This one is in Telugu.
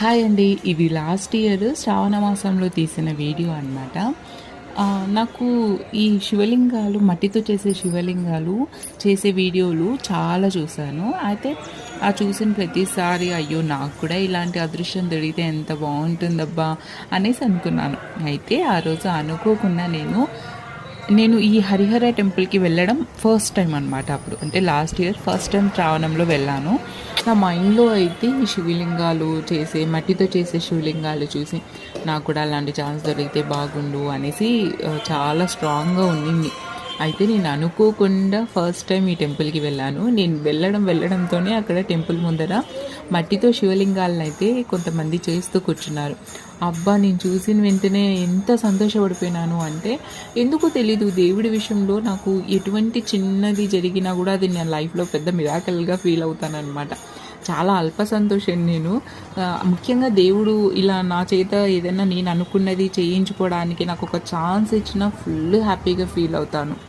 హాయ్ అండి ఇది లాస్ట్ ఇయర్ శ్రావణ మాసంలో తీసిన వీడియో అనమాట నాకు ఈ శివలింగాలు మట్టితో చేసే శివలింగాలు చేసే వీడియోలు చాలా చూశాను. అయితే ఆ చూసిన ప్రతిసారి అయ్యో నాకు కూడా ఇలాంటి అదృశ్యం దొరికితే ఎంత బాగుంటుందబ్బా అనేసి అనుకున్నాను. అయితే ఆ రోజు అనుకోకుండా నేను నేను ఈ హరిహర టెంపుల్కి వెళ్ళడం ఫస్ట్ టైం అనమాట అప్పుడు. అంటే లాస్ట్ ఇయర్ ఫస్ట్ టైం శ్రావణంలో వెళ్ళాను. నా మైండ్లో అయితే ఈ శివలింగాలు చేసే మట్టితో చేసే శివలింగాలు చూసి నాకు కూడా అలాంటి ఛాన్స్ దొరికితే బాగుండు అనేసి చాలా స్ట్రాంగ్గా ఉండింది. అయితే నేను అనుకోకుండా ఫస్ట్ టైం ఈ టెంపుల్కి వెళ్ళాను. నేను వెళ్ళడం వెళ్ళడంతోనే అక్కడ టెంపుల్ ముందర మట్టితో శివలింగాలను అయితే కొంతమంది చేస్తూ కూర్చున్నారు. అబ్బా నేను చూసిన వెంటనే ఎంత సంతోషపడిపోయినాను అంటే ఎందుకో తెలీదు దేవుడి విషయంలో నాకు ఎటువంటి చిన్నది జరిగినా కూడా అది నా లైఫ్లో పెద్ద మిరాకల్గా ఫీల్ అవుతానన్నమాట. చాలా అల్ప సంతోషం నేను. ముఖ్యంగా దేవుడు ఇలా నా చేత ఏదైనా నేను అనుకున్నది చేయించుకోవడానికి నాకు ఒక ఛాన్స్ ఇచ్చినా ఫుల్ హ్యాపీగా ఫీల్ అవుతాను.